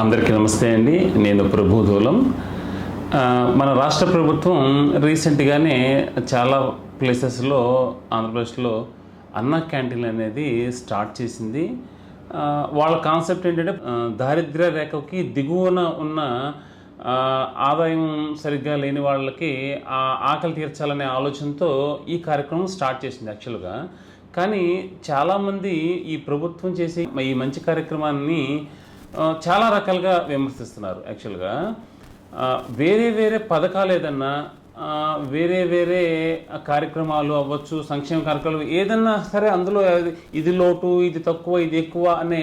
అందరికీ నమస్తే అండి. నేను ప్రభుధూలం మన రాష్ట్ర ప్రభుత్వం రీసెంట్గానే చాలా ప్లేసెస్లో ఆంధ్రప్రదేశ్లో అన్న క్యాంటీన్ అనేది స్టార్ట్ చేసింది. వాళ్ళ కాన్సెప్ట్ ఏంటంటే దారిద్ర దారిద్ర్య రేఖకి దిగువన ఉన్న ఆదాయం సరిగ్గా లేని వాళ్ళకి ఆ ఆకలి తీర్చాలనే ఆలోచనతో ఈ కార్యక్రమం స్టార్ట్ చేసింది యాక్చువల్గా. కానీ చాలామంది ఈ ప్రభుత్వం చేసే ఈ మంచి కార్యక్రమాన్ని చాలా రకాలుగా విమర్శిస్తున్నారు యాక్చువల్గా వేరే వేరే పథకాలు ఏదన్నా వేరే వేరే కార్యక్రమాలు అవ్వచ్చు సంక్షేమ కార్యక్రమాలు ఏదన్నా సరే అందులో ఇది లోటు ఇది తక్కువ ఇది ఎక్కువ అనే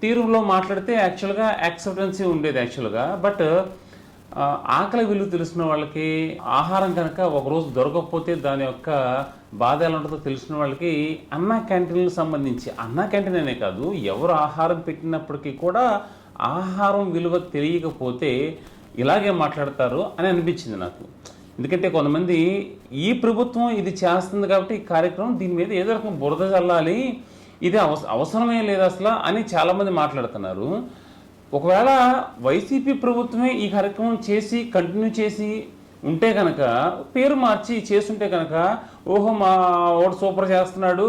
తీరులో మాట్లాడితే యాక్చువల్గా యాక్సెప్టెన్సీ ఉండేది యాక్చువల్గా బట్ ఆకలి విలువ తెలిసిన వాళ్ళకి ఆహారం కనుక ఒకరోజు దొరకకపోతే దాని యొక్క బాధ ఎలా ఉంటుందో తెలిసిన వాళ్ళకి అన్నా క్యాంటీన్లకు సంబంధించి. అన్నా క్యాంటీన్ అనే కాదు ఎవరు ఆహారం పెట్టినప్పటికీ కూడా ఆహారం విలువ తెలియకపోతే ఇలాగే మాట్లాడతారు అని అనిపించింది నాకు. ఎందుకంటే కొంతమంది ఈ ప్రభుత్వం ఇది చేస్తుంది కాబట్టి ఈ కార్యక్రమం దీని మీద ఏదో రకం బురద చల్లాలి ఇది అవస అవసరమే లేదు అసలు అని చాలామంది మాట్లాడుతున్నారు. ఒకవేళ వైసీపీ ప్రభుత్వమే ఈ కార్యక్రమం చేసి కంటిన్యూ చేసి ఉంటే కనుక పేరు మార్చి చేస్తుంటే కనుక ఓహో మా ఓడు సూపర్ చేస్తున్నాడు.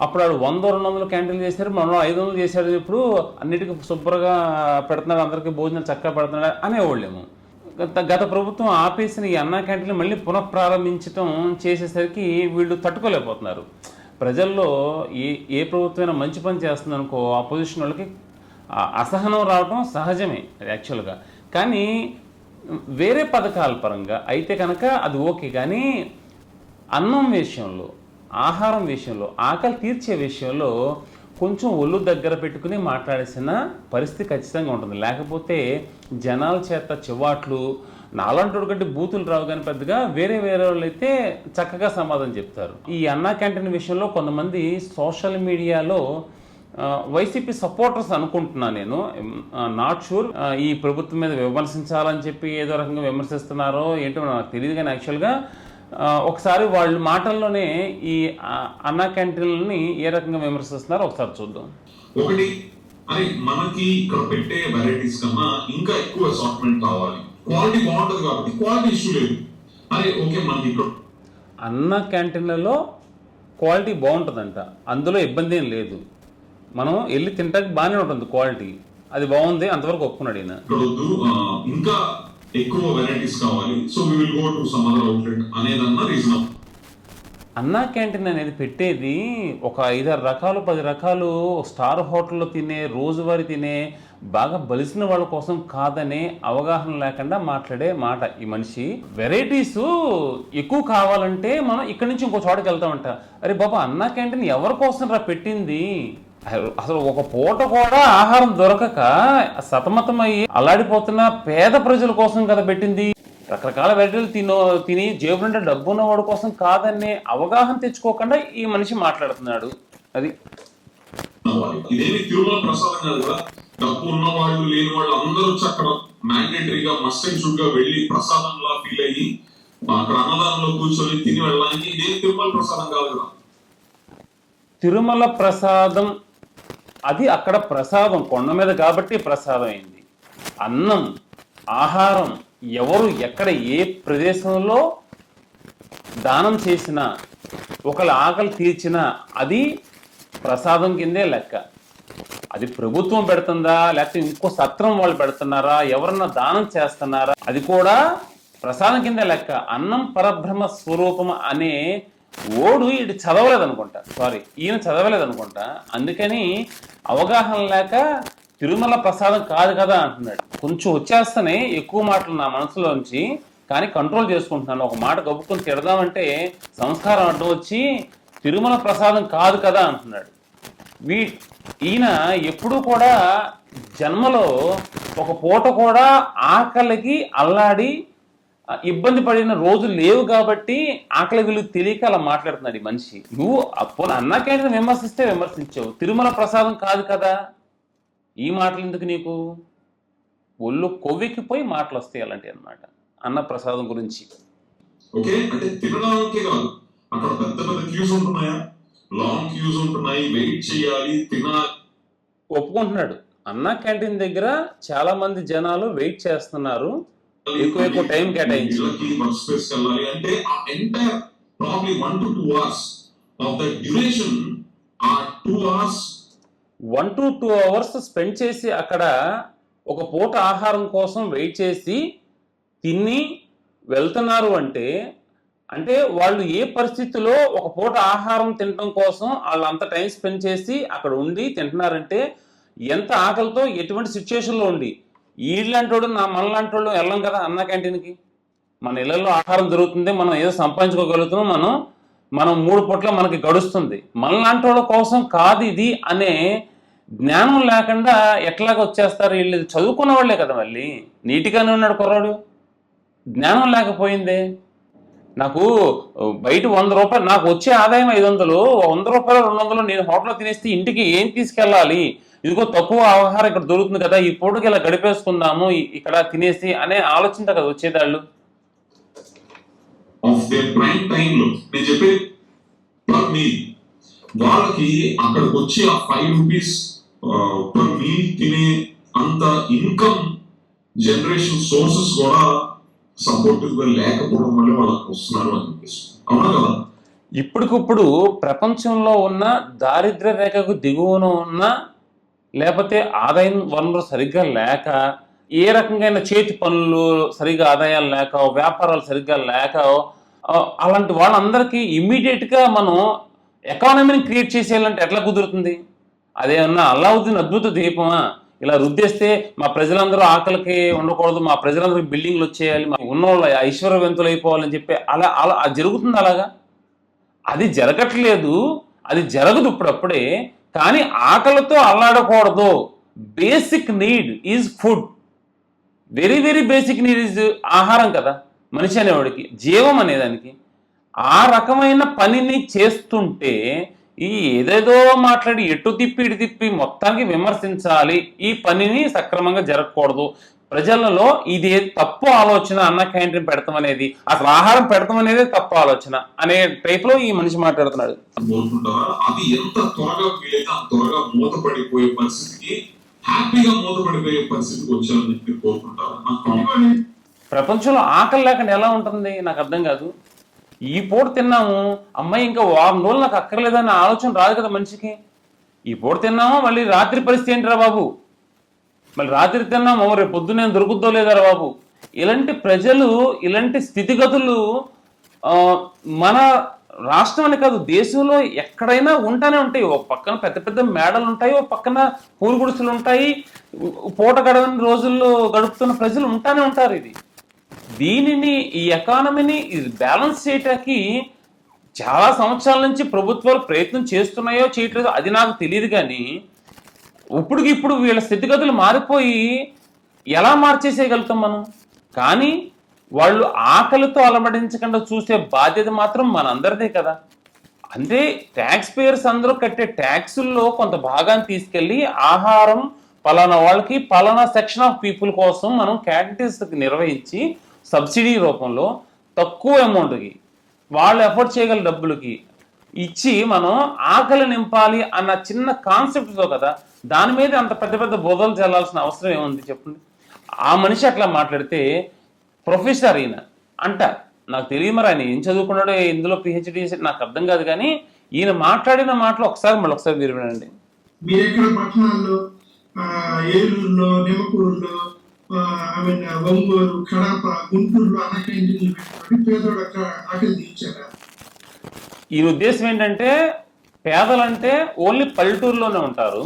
అప్పుడు ఆడు వంద రెండు వందలు క్యాంటీన్లు చేశారు మనం ఐదు వందలు చేశాడు ఇప్పుడు అన్నిటికీ శుభ్రంగా పెడుతున్నాడు అందరికీ భోజనం చక్కగా పెడుతున్నాడు అనేవాళ్ళేమో. గత ప్రభుత్వం ఆపేసిన ఈ అన్న క్యాంటీన్లు మళ్ళీ పునఃప్రారంభించడం చేసేసరికి వీళ్ళు తట్టుకోలేకపోతున్నారు. ప్రజల్లో ఏ ఏ ప్రభుత్వమైనా మంచి పని చేస్తుందనుకో అపోజిషన్ వాళ్ళకి అసహనం రావడం సహజమే అది యాక్చువల్గా. కానీ వేరే పథకాల పరంగా అయితే కనుక అది ఓకే కానీ అన్నం విషయంలో ఆహారం విషయంలో ఆకలి తీర్చే విషయంలో కొంచెం ఒళ్ళు దగ్గర పెట్టుకుని మాట్లాడేసిన పరిస్థితి ఖచ్చితంగా ఉంటుంది. లేకపోతే జనాల చేత చివాట్లు నాలంటోడు కంటే బూతులు రావు కానీ పెద్దగా వేరే వేరే వాళ్ళు అయితే చక్కగా సమాధానం చెప్తారు. ఈ అన్నా క్యాంటీన్ విషయంలో కొంతమంది సోషల్ మీడియాలో వైసీపీ సపోర్టర్స్ అనుకుంటున్నా నేను. Not sure. ఈ ప్రభుత్వం మీద విమర్శించాలని చెప్పి ఏదో రకంగా విమర్శిస్తున్నారో ఏంటో నాకు తెలియదు కానీ యాక్చువల్గా ఒకసారి వాళ్ళ మాటల్లోనే ఈ అన్నా క్యాంటీన్లని ఏ రకంగా విమర్శిస్తున్నారో ఒకసారి చూద్దాం. ఒకటి అరే మనకి ఇక్కడ పెట్టే వెరైటీస్ కన్నా ఇంకా ఎక్కువ అసార్ట్మెంట్ కావాలి. క్వాలిటీ బాగుంటది కాబట్టి క్వాలిటీ ఇష్యూ లేదు. అరే ఓకే మనకి ఇక్కడ అన్న క్యాంటీన్లలో క్వాలిటీ బాగుంటుందంట. అందులో ఇబ్బంది ఏం లేదు. మనం వెళ్ళి తింటానికి బాగానే ఉంటుంది క్వాలిటీ. అది బాగుంది అంతవరకు ఒప్పుకున్నాడు ఈయన. ఇంకా ఎక్కువ వెరైటీస్ కావాలి. So we will go to some other outlet అనేదన్న reason Anna canteen అనేది పెట్టేది ఒక ఐదారు రకాలు పది రకాలు స్టార్ హోటల్లో తినే రోజువారీ తినే బాగా బలిసిన వాళ్ళ కోసం కాదనే అవగాహన లేకుండా మాట్లాడే మాట ఈ మనిషి. వెరైటీస్ ఎక్కువ కావాలంటే మనం ఇక్కడి నుంచి ఇంకో చోటకి వెళ్తామంట. అరే బాబా అన్నా క్యాంటీన్ ఎవరి కోసం రా పెట్టింది? అసలు ఒక పూట కూడా ఆహారం దొరకక సతమతమయ్యి అల్లాడిపోతున్న పేద ప్రజల కోసం కదా పెట్టింది. రకరకాల వెరైటీలు తినో తిని జేబు నిండా డబ్బు ఉన్నవాడి కోసం కాదనే అవగాహన తెచ్చుకోకుండా ఈ మనిషి మాట్లాడుతున్నాడు. అది. అవ్వాలి ఇదేమి తిరుమల ప్రసాదం కాదు కదా? డబ్బు ఉన్న వాళ్ళు లేని వాళ్ళు అందరూ వచ్చి అక్కడ మ్యాండేటరీగా మస్ట్ అండ్ షుడ్గా వెళ్ళి ప్రసాదంలా ఫీల్ అయ్యి అక్కడ అన్నదానంలో కూర్చొని తిని వెళ్ళడానికి ఇదేం తిరుమల ప్రసాదం కాదు కదా? తిరుమల ప్రసాదం అది అక్కడ ప్రసాదం కొండ మీద కాబట్టి ప్రసాదం అయింది అన్నం ఆహారం ఎవరు ఎక్కడ ఏ ప్రదేశంలో దానం చేసినా ఒకళ్ళ ఆకలి తీర్చినా అది ప్రసాదం కిందే లెక్క. అది ప్రభుత్వం పెడుతుందా లేకపోతే ఇంకో సత్రం వాళ్ళు పెడుతున్నారా ఎవరన్నా దానం చేస్తున్నారా అది కూడా ప్రసాదం కింద లెక్క. అన్నం పరబ్రహ్మ స్వరూపం అనే ఓడు ఇటు చదవలేదు అనుకుంటా సారీ ఈయన చదవలేదు అనుకుంటా అందుకని అవగాహన లేక తిరుమల ప్రసాదం కాదు కదా అంటున్నాడు. కొంచెం వచ్చేస్తేనే ఎక్కువ మాటలు నా మనసులోంచి కానీ కంట్రోల్ చేసుకుంటున్నాను. ఒక మాట గబుక్కుని తిడదామంటే సంస్కారం అడ్డం వచ్చి తిరుమల ప్రసాదం కాదు కదా అంటున్నాడు. వీ ఈయన ఎప్పుడూ కూడా జన్మలో ఒక పూట కూడా ఆకలికి అల్లాడి ఇబ్బంది పడిన రోజులు లేవు కాబట్టి ఆకలి విలువ తెలియక అలా మాట్లాడుతున్నాడు ఈ మనిషి. నువ్వు అప్పు అన్నా క్యాంటీన్ విమర్శిస్తే విమర్శించావు. తిరుమల ప్రసాదం కాదు కదా. ఈ మాటలు ఎందుకు నీకు? ఒళ్ళు కొవ్వెక్కిపోయి మాటలు వస్తాయి అలాంటివి అన్నమాట. అన్న ప్రసాదం గురించి. ఓకే అంటే తినడానికే కాదు అక్కడ పెద్ద పెద్ద క్యూస్ ఉంటున్నాయా? లాంగ్ క్యూస్ ఉంటున్నాయి వెయిట్ చేయాలి తినాలి ఒప్పుకుంటున్నాడు. అన్న క్యాంటీన్ దగ్గర చాలా మంది జనాలు వెయిట్ చేస్తున్నారు. ఎక్కువ ఎక్కువ టైం కేటాయించి. వర్క్ వెళ్ళాలి అంటే ఆ entire probably one to two hours of the duration ఆ two hours one to two hours spend చేసి అక్కడ ఒక పూట ఆహారం కోసం వెయిట్ చేసి తిని వెళ్తున్నారు అంటే అంటే వాళ్ళు ఏ పరిస్థితిలో ఒక పూట ఆహారం తినడం కోసం వాళ్ళు అంత టైం స్పెండ్ చేసి అక్కడ ఉండి తింటున్నారంటే ఎంత ఆకలితో ఎటువంటి సిచ్యువేషన్లో ఉండి వీళ్ళంటోడు నా మనలాంటోళ్ళు వెళ్ళం కదా అన్న క్యాంటీన్కి. మన ఇళ్ళల్లో ఆహారం దొరుకుతుంది మనం ఏదో సంపాదించుకోగలుగుతున్నాం మనం మనం మూడు పూట్ల మనకి గడుస్తుంది. మనలాంటోళ్ళ కోసం కాదు ఇది అనే జ్ఞానం లేకుండా ఎట్లాగ వచ్చేస్తారు వీళ్ళు. చదువుకున్న వాళ్ళే కదా మళ్ళీ. నీటిగానే ఉన్నాడు కుర్రాడు. జ్ఞానం లేకపోయిందే. నాకు బయట వంద రూపాయలు నాకు వచ్చే ఆదాయం ఐదు వందలు వంద రూపాయలు రెండు వందలు నేను హోటల్లో తినేస్తే ఇంటికి ఏం తీసుకెళ్ళాలి? ఇదిగో తక్కువ ఆహారం ఇక్కడ దొరుకుతుంది కదా ఈ పూటకి ఇలా గడిపేసుకుందాము ఇక్కడ తినేసి అనే ఆలోచన కదా వచ్చేదాళ్ళు. ఆఫ్ దే ప్రైమ్ టైమ్లో నేను చెప్పేది పర్ మీల్ వాళ్ళకి అక్కడికి వచ్చి ఆ ఫైవ్ రూపీస్ పర్ మీల్ తినే అంత ఇన్కమ్ జనరేషన్ సోర్సెస్ కూడా సపోర్టివ్గా లేకపోవడం వల్ల వాళ్ళకి వస్తున్నారు అని అనిపిస్తుంది అవునా కదా? ఇప్పటికిప్పుడు ప్రపంచంలో ఉన్న దారిద్ర్య రేఖకు దిగువన ఉన్న లేకపోతే ఆదాయం వనరులు సరిగ్గా లేక ఏ రకంగా చేతి పనులు సరిగ్గా ఆదాయాలు లేక వ్యాపారాలు సరిగ్గా లేక అలాంటి వాళ్ళందరికీ ఇమ్మీడియట్గా మనం ఎకానమీని క్రియేట్ చేసేయాలంటే ఎట్లా కుదురుతుంది? అదేమన్నా అల్లావుద్దీన్ అద్భుత దీపమా? ఇలా రుద్దేస్తే మా ప్రజలందరూ ఆకలికి ఉండకూడదు మా ప్రజలందరూ బిల్డింగ్లు వచ్చేయాలి మా ఉన్నవాళ్ళు ఐశ్వర్యవంతులు అయిపోవాలని చెప్పి అలా అలా జరుగుతుంది అలాగా? అది జరగట్లేదు అది జరగదు ఇప్పుడప్పుడే. కానీ ఆకలితో అల్లాడకూడదు. Basic need is food very very basic need is ఆహారం కదా. మనిషి అనేవాడికి జీవం అనేదానికి. ఆ రకమైన పనిని చేస్తుంటే ఈ ఏదేదో మాట్లాడి ఎటు తిప్పి ఇటు తిప్పి మొత్తానికి విమర్శించాలి. ఈ పనిని సక్రమంగా జరగకూడదు. ప్రజలలో ఇది తప్పు ఆలోచన అన్న క్యాంటీన్ పెడతాం అనేది అసలు ఆహారం పెడతాం అనేది తప్పు ఆలోచన అనే టైప్లో ఈ మనిషి మాట్లాడుతున్నాడు. అది ఎంత త్వరగా వీలైతే త్వరగా మూతపడిపోయే పరిస్థితికి హ్యాపీగా మూతపడిపోయే పరిస్థితికి వచ్చారని చెప్పి కోరుకుంటారా. ప్రపంచంలో ఆకలి లేకుండా ఎలా ఉంటుంది? నాకు అర్థం కాదు. ఈ పూట తిన్నాము అమ్మాయి ఇంకా వారం రోజులు నాకు అక్కర్లేదన్న ఆలోచన రాదు కదా మనిషికి. ఈ పూట తిన్నాము మళ్ళీ రాత్రి పరిస్థితి ఏంటిరా బాబు? మళ్ళీ రాత్రి తిన్నాము రేపు పొద్దున్నే దొరుకుద్దో లేదా బాబు. ఇలాంటి ప్రజలు ఇలాంటి స్థితిగతులు మన రాష్ట్రం అని కాదు దేశంలో ఎక్కడైనా ఉంటానే ఉంటాయి. ఒక పక్కన పెద్ద పెద్ద మేడలు ఉంటాయి ఒక పక్కన పూలు గుడిసెలు ఉంటాయి పూట గడవని రోజుల్లో గడుపుతున్న ప్రజలు ఉంటానే ఉంటారు ఇది. దీనిని ఈ ఎకానమీని ఇది బ్యాలెన్స్ చేయటానికి చాలా సంవత్సరాల నుంచి ప్రభుత్వాలు ప్రయత్నం చేస్తున్నాయో చేయట్లేదో అది నాకు తెలియదు కానీ ఇప్పుడుకి ఇప్పుడు వీళ్ళ స్థితిగతులు మారిపోయి ఎలా మార్చేసేయగలుగుతాం మనం? కానీ వాళ్ళు ఆకలితో అలమడించకుండా చూసే బాధ్యత మాత్రం మనందరిదే కదా. అంటే ట్యాక్స్ పేయర్స్ అందరూ కట్టే ట్యాక్సుల్లో కొంత భాగాన్ని తీసుకెళ్ళి ఆహారం పలానా వాళ్ళకి పలానా సెక్షన్ ఆఫ్ పీపుల్ కోసం మనం క్యాంటీన్స్ నిర్వహించి సబ్సిడీ రూపంలో తక్కువ అమౌంట్కి వాళ్ళు ఎఫర్ట్ చేయగల డబ్బులకి ఇచ్చి మనం ఆకలి నింపాలి అన్న చిన్న కాన్సెప్ట్తో కదా దాని మీద అంత పెద్ద పెద్ద బోధలు చల్లాల్సిన అవసరం ఏముంది చెప్పండి? ఆ మనిషి అట్లా మాట్లాడితే ప్రొఫెసర్ ఈయన అంట నాకు తెలియదు మరి ఆయన ఏం చదువుకున్నాడో ఇందులో పిహెచ్డి నాకు అర్థం కాదు కానీ ఈయన మాట్లాడిన మాటలు ఒకసారి మళ్ళీ ఒకసారి మీరు వినండి పట్టణాల్లో ఏలూరులో నిమ్మకూరులో ఐ మీన్ ఒంగోలు కడప గుంటూరులో అనేక క్యాంటీన్లు పెట్టుకొని పేదోడు అక్కడ ఆకలి తీర్చారా ఈయన ఉద్దేశం ఏంటంటే పేదలంటే ఓన్లీ పల్లెటూరులోనే ఉంటారు.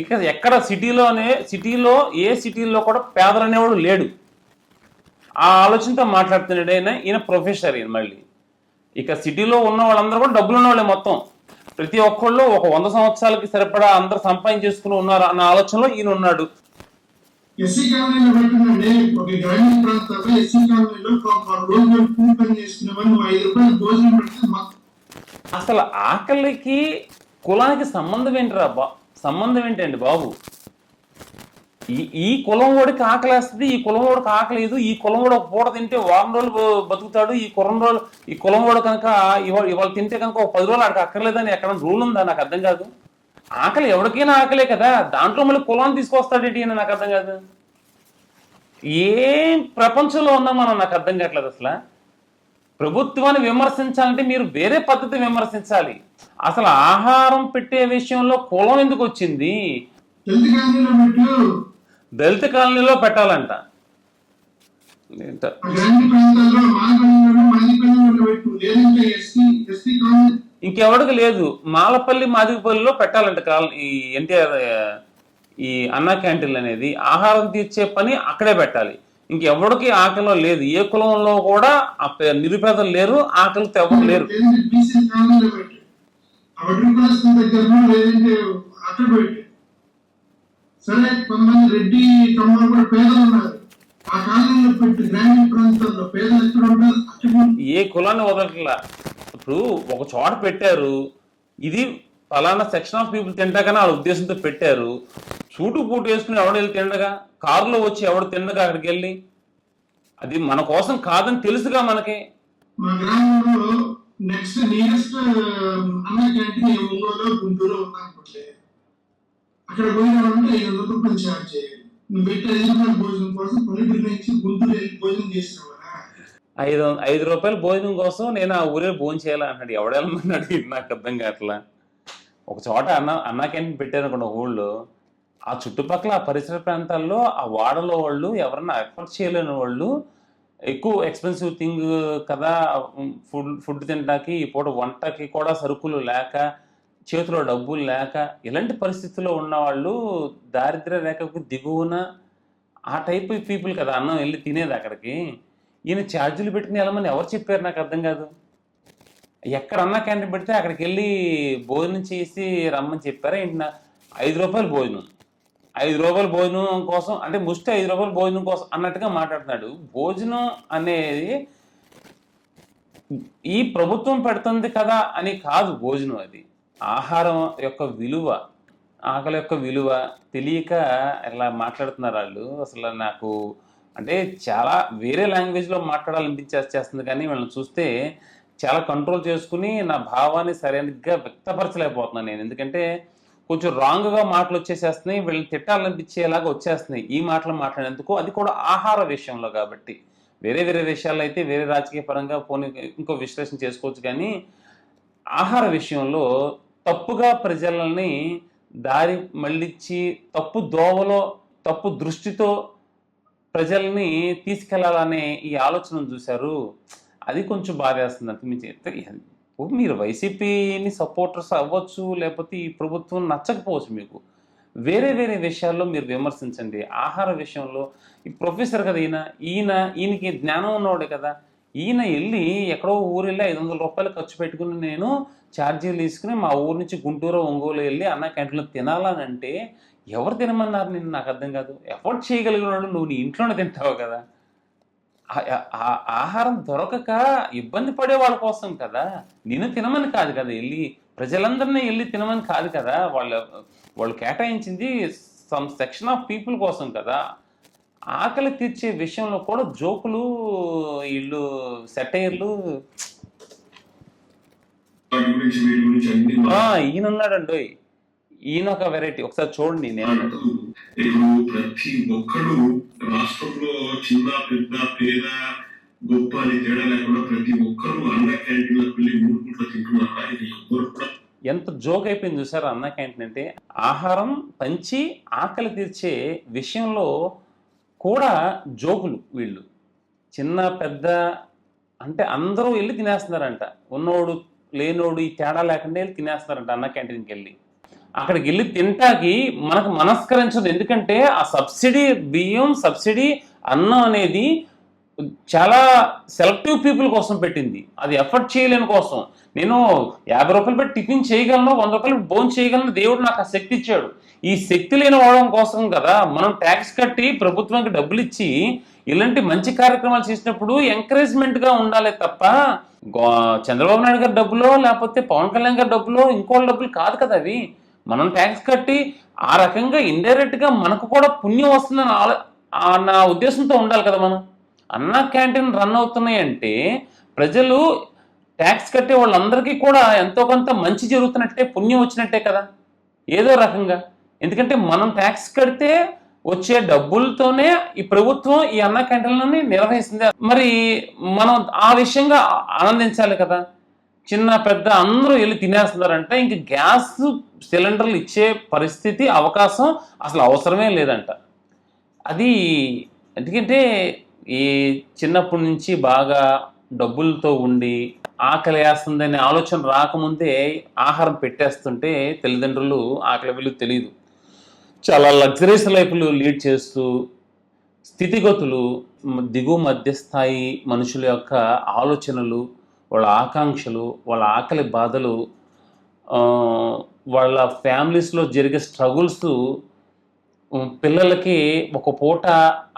ఇక ఎక్కడ సిటీలోనే సిటీలో ఏ సిటీలో కూడా పేదలు అనేవాడు లేడు. ఆ ఆలోచనతో మాట్లాడుతున్నాడు ఆయన. ఈయన ప్రొఫెసర్ ఈయన మళ్ళీ. ఇక సిటీలో ఉన్న వాళ్ళందరూ కూడా డబ్బులు ఉన్నవాళ్ళే మొత్తం. ప్రతి ఒక్కళ్ళు ఒక వంద సంవత్సరాలకి సరిపడా అందరు సంపాదించేసుకుని ఉన్నారు అన్న ఆలోచనలో ఈయన ఉన్నాడు. ఎస్సీ కాలనీలో పెట్టినండి ఒక గ్రామీణ ప్రాంతాల్లో ఎస్సీ కాలనీలో రోజు పని వాళ్ళు ఐదు రూపాయలు భోజనం పెడితే మొత్తం అసలు ఆకలికి కులానికి సంబంధం ఏంటిరా బా సంబంధం ఏంటండి బాబు? ఈ ఈ కులం వాడికి ఆకలి వేస్తుంది ఈ కులం వాడికి ఆకలేదు ఈ కులం వాడు ఒక పూట తింటే వారం రోజులు బతుకుతాడు ఈ కులం రోజులు ఈ కులం వాడు కనుక ఇవాళ ఇవాళ తింటే కనుక ఒక పది రోజులు ఆడికి అక్కర్లేదని ఎక్కడ రూల్ ఉందా? నాకు అర్థం కాదు. ఆకలి ఎవరికైనా ఆకలే కదా దాంట్లో మళ్ళీ కులాన్ని తీసుకొస్తాడేంటి అని నాకు అర్థం కాదు. ఏం ప్రపంచంలో ఉన్నాం మనం నాకు అర్థం కావట్లేదు అసలు. ప్రభుత్వాన్ని విమర్శించాలంటే మీరు వేరే పద్ధతి విమర్శించాలి. అసలు ఆహారం పెట్టే విషయంలో కులం ఎందుకు వచ్చింది? దళిత కాలనీలో పెట్టాలంట. కాలనీ. ఇంకెవడికి లేదు. మాలపల్లి మాదిగపల్లిలో పెట్టాలంట కాల ఈ ఎన్టీఆర్ ఈ అన్నా క్యాంటీన్లు అనేది. ఆహారం తీర్చే పని అక్కడే పెట్టాలి. ఇంకెవడికి ఆకలిలో లేదు. ఏ కులంలో కూడా నిరుపేదలు లేరు ఆకలితో ఎవరు లేరు. సరే కొంతమంది రెడ్డి కమ్మలు కూడా పేదలు ఉన్నారు. ఆ కాలనీలో పెట్టు గ్రామీణ ప్రాంతాల్లో పేదలు ఎక్కడ ఉంటారు. ఏ కులాన్ని వదలట్లా? ఇప్పుడు ఒక చోట పెట్టారు. ఇది ఫలానా సెక్షన్ ఆఫ్ పీపుల్ తింటాకని వాళ్ళ ఉద్దేశంతో పెట్టారు. చూటు పూటు వేసుకుని ఎవడు వెళ్ళి తిండగా? కారులో వచ్చి ఎవడు తిండగా అక్కడికి వెళ్ళి అది మన కోసం కాదని తెలుసుగా మనకి. మా గ్రామంలో next nearest Anna canteen Ongole Guntur ఉందనుకోండి అక్కడ పోయినామంటే ఐదు వందల రూపాయలు ఛార్జ్ చేయాలి. నువ్వు పెట్టే ఐదు రూపాయల భోజనం కోసం పల్లెటూరు నుంచి గుంటూరు వెళ్ళి భోజనం చేసినావా ఐదు ఐదు రూపాయల భోజనం కోసం నేను ఆ ఊరే భోజనం చేయాలి అంటాడు ఎవడెళ్ళమన్నాడు నాకు అర్థం కావట్లా. ఒక చోట అన్న అన్నా క్యాంటీన్ పెట్టారు అనుకోండి ఊళ్ళో ఆ చుట్టుపక్కల ఆ పరిసర ప్రాంతాల్లో ఆ వాడలో వాళ్ళు ఎవరన్నా ఎఫర్ట్ చేయలేని వాళ్ళు ఎక్కువ ఎక్స్పెన్సివ్ థింగ్ కదా ఫుడ్ ఫుడ్ తినడానికి ఈ పూట వంటకి కూడా సరుకులు లేక చేతిలో డబ్బులు లేక ఇలాంటి పరిస్థితుల్లో ఉన్నవాళ్ళు దారిద్ర దారిద్ర్య రేఖకు దిగువన ఆ టైప్ పీపుల్ కదా అన్నం వెళ్ళి తినేది అక్కడికి. ఈయన ఛార్జీలు పెట్టుకుని వెళ్ళమని ఎవరు చెప్పారు నాకు అర్థం కాదు. ఎక్కడన్నా క్యాంటీన్ పెడితే అక్కడికి వెళ్ళి భోజనం చేసి రమ్మని చెప్పారా ఏంటి నా? ఐదు రూపాయలు భోజనం. ఐదు రూపాయల భోజనం కోసం అంటే ముష్టి ఐదు రూపాయల భోజనం కోసం అన్నట్టుగా మాట్లాడుతున్నాడు. భోజనం అనేది ఈ ప్రభుత్వం పెడుతుంది కదా అని కాదు భోజనం అది. ఆహారం యొక్క విలువ ఆకలి యొక్క విలువ తెలియక ఇలా మాట్లాడుతున్నారు వాళ్ళు. అసలు నాకు అంటే చాలా వేరే లాంగ్వేజ్లో మాట్లాడాలనిపించేస్తుంది కానీ వీళ్ళని చూస్తే చాలా కంట్రోల్ చేసుకుని నా భావాన్ని సరైనగా వ్యక్తపరచలేకపోతున్నాను నేను. ఎందుకంటే కొంచెం రాంగ్గా మాటలు వచ్చేసేస్తున్నాయి వీళ్ళని తిట్టాలనిపించేలాగా వచ్చేస్తున్నాయి. ఈ మాటలు మాట్లాడేందుకు అది కూడా ఆహార విషయంలో కాబట్టి. వేరే వేరే విషయాల్లో అయితే వేరే రాజకీయ పరంగా పోనీ ఇంకో విశ్లేషణ చేసుకోవచ్చు కానీ ఆహార విషయంలో తప్పుగా ప్రజలని దారి మళ్ళించి తప్పు దోవలో తప్పు దృష్టితో ప్రజల్ని తీసుకెళ్ళాలనే ఈ ఆలోచన చూశారు. అది కొంచెం బాధేస్తుంది అంత మించి మీరు వైసీపీని సపోర్టర్స్ అవ్వచ్చు లేకపోతే ఈ ప్రభుత్వం నచ్చకపోవచ్చు మీకు. వేరే వేరే విషయాల్లో మీరు విమర్శించండి. ఆహార విషయంలో ఈ ప్రొఫెసర్ కదా ఈయన ఈయన ఈయనకి జ్ఞానం ఉన్నవాడే కదా. ఈయన వెళ్ళి ఎక్కడో ఊరు వెళ్ళి ఐదు వందల రూపాయలు ఖర్చు పెట్టుకుని నేను ఛార్జీలు తీసుకుని మా ఊరు నుంచి గుంటూరు ఒంగోలు వెళ్ళి అన్న క్యాంటీన్లో తినాలనంటే ఎవరు తినమన్నారు నేను నాకు అర్థం కాదు. ఎఫోర్డ్ చేయగలిగినాడు నువ్వు నీ ఇంట్లోనే తింటావు కదా. ఆహారం దొరకక ఇబ్బంది పడే వాళ్ళ కోసం కదా. నేను తినమని కాదు కదా వెళ్ళి ప్రజలందరినీ వెళ్ళి తినమని కాదు కదా. వాళ్ళ వాళ్ళు కేటాయించింది సమ్ సెక్షన్ ఆఫ్ పీపుల్ కోసం కదా. ఆకలి తీర్చే విషయంలో కూడా జోకులు వీళ్ళు సెటైర్లు. వాటి ఆ, ఈయన ఉన్నాడండి. ఈయన ఒక వెరైటీ. ఒకసారి చూడండి నేను. ప్రతి ఒక్కరు రాష్ట్రంలో చిన్న పెద్ద పేద గొప్ప అని తేడా లేకుండా ప్రతి ఒక్కరూ అన్న క్యాంటీన్లకు వెళ్ళి మూడు పూట్ల తింటున్నారా. ఇది ఎవ్వరు కూడా. ఎంత జోక్ అయిపోయింది చూసారు అన్న క్యాంటీన్ అంటే ఆహారం పంచి ఆకలి తీర్చే విషయంలో కూడా జోకులు వీళ్ళు. చిన్న పెద్ద అంటే అందరూ వెళ్ళి తినేస్తున్నారంట. ఉన్నోడు లేనోడు ఈ తేడా లేకుండా వెళ్ళి తినేస్తున్నారంట అన్న క్యాంటీన్కి వెళ్ళి. అక్కడికి వెళ్ళి తింటాకి మనకు మనస్కరించదు. ఎందుకంటే ఆ సబ్సిడీ బియ్యం సబ్సిడీ అన్నం అనేది చాలా సెలెక్టివ్ పీపుల్ కోసం పెట్టింది. అది ఎఫర్ట్ చేయలేని కోసం. నేను యాభై రూపాయలు పెట్టి టిఫిన్ చేయగలను వంద రూపాయలు భోజనం చేయగలను దేవుడు నాకు ఆ శక్తి ఇచ్చాడు. ఈ శక్తి లేని వాడడం కోసం కదా మనం ట్యాక్స్ కట్టి ప్రభుత్వానికి డబ్బులు ఇచ్చి ఇలాంటి మంచి కార్యక్రమాలు చేసినప్పుడు ఎంకరేజ్మెంట్గా ఉండాలి తప్ప గో- చంద్రబాబు నాయుడు గారి డబ్బులో లేకపోతే పవన్ కళ్యాణ్ గారి డబ్బులో ఇంకోళ్ళ డబ్బులు కాదు కదా అవి. మనం ట్యాక్స్ కట్టి ఆ రకంగా ఇండైరెక్ట్గా మనకు కూడా పుణ్యం వస్తుందని ఆలో అన్న ఉద్దేశంతో ఉండాలి కదా మనం. అన్నా క్యాంటీన్ రన్ అవుతున్నాయి అంటే ప్రజలు ట్యాక్స్ కట్టే వాళ్ళందరికీ కూడా ఎంతో కొంత మంచి జరుగుతున్నట్టే పుణ్యం వచ్చినట్టే కదా. ఏదో రకంగా. ఎందుకంటే మనం ట్యాక్స్ కడితే వచ్చే డబ్బులతోనే ఈ ప్రభుత్వం ఈ అన్న క్యాంటీన్లని నిర్వహిస్తుంది. మరి మనం ఆ విషయంగా ఆనందించాలి కదా. చిన్న పెద్ద అందరూ వెళ్ళి తినేస్తున్నారంటే ఇంక గ్యాస్ సిలిండర్లు ఇచ్చే పరిస్థితి అవకాశం అసలు అవసరమే లేదంట. అది ఎందుకంటే ఈ చిన్నప్పటి నుంచి బాగా డబ్బులతో ఉండి ఆకలి వేస్తుందనే ఆలోచన రాకముందే ఆహారం పెట్టేస్తుంటే తల్లిదండ్రులు ఆకలి విలువ తెలియదు చాలా లగ్జరీస్ లైఫ్లు లీడ్ చేస్తూ స్థితిగతులు దిగువ మధ్యస్థాయి మనుషుల యొక్క ఆలోచనలు వాళ్ళ ఆకాంక్షలు వాళ్ళ ఆకలి బాధలు వాళ్ళ ఫ్యామిలీస్లో జరిగే స్ట్రగుల్స్ పిల్లలకి ఒక పూట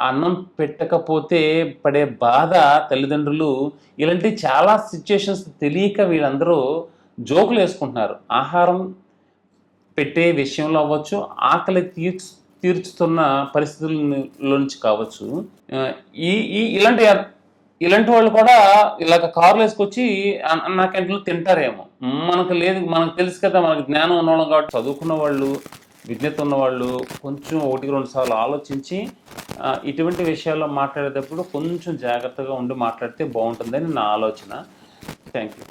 అన్నం పెట్టకపోతే పడే బాధ తల్లిదండ్రులు ఇలాంటి చాలా సిచ్యుయేషన్స్ తెలియక వీళ్ళందరూ జోకులు వేసుకుంటున్నారు. ఆహారం పెట్టే విషయంలో అవ్వచ్చు ఆకలి తీర్చు తీర్చుతున్న పరిస్థితుల నుంచి కావచ్చు. ఈ ఈ ఇలాంటి ఇలాంటి వాళ్ళు కూడా ఇలాగ కార్లు వేసుకొచ్చి అన్న- క్యాంటీన్లో తింటారేమో. మనకు లేదు మనకు తెలుసు కదా మనకు జ్ఞానం ఉన్నవాళ్ళం కాబట్టి చదువుకున్న వాళ్ళు విజ్ఞత ఉన్నవాళ్ళు కొంచెం ఒకటి రెండు సార్లు ఆలోచించి ఇటువంటి విషయాల్లో మాట్లాడేటప్పుడు కొంచెం జాగ్రత్తగా ఉండి మాట్లాడితే బాగుంటుందని నా ఆలోచన. Thank you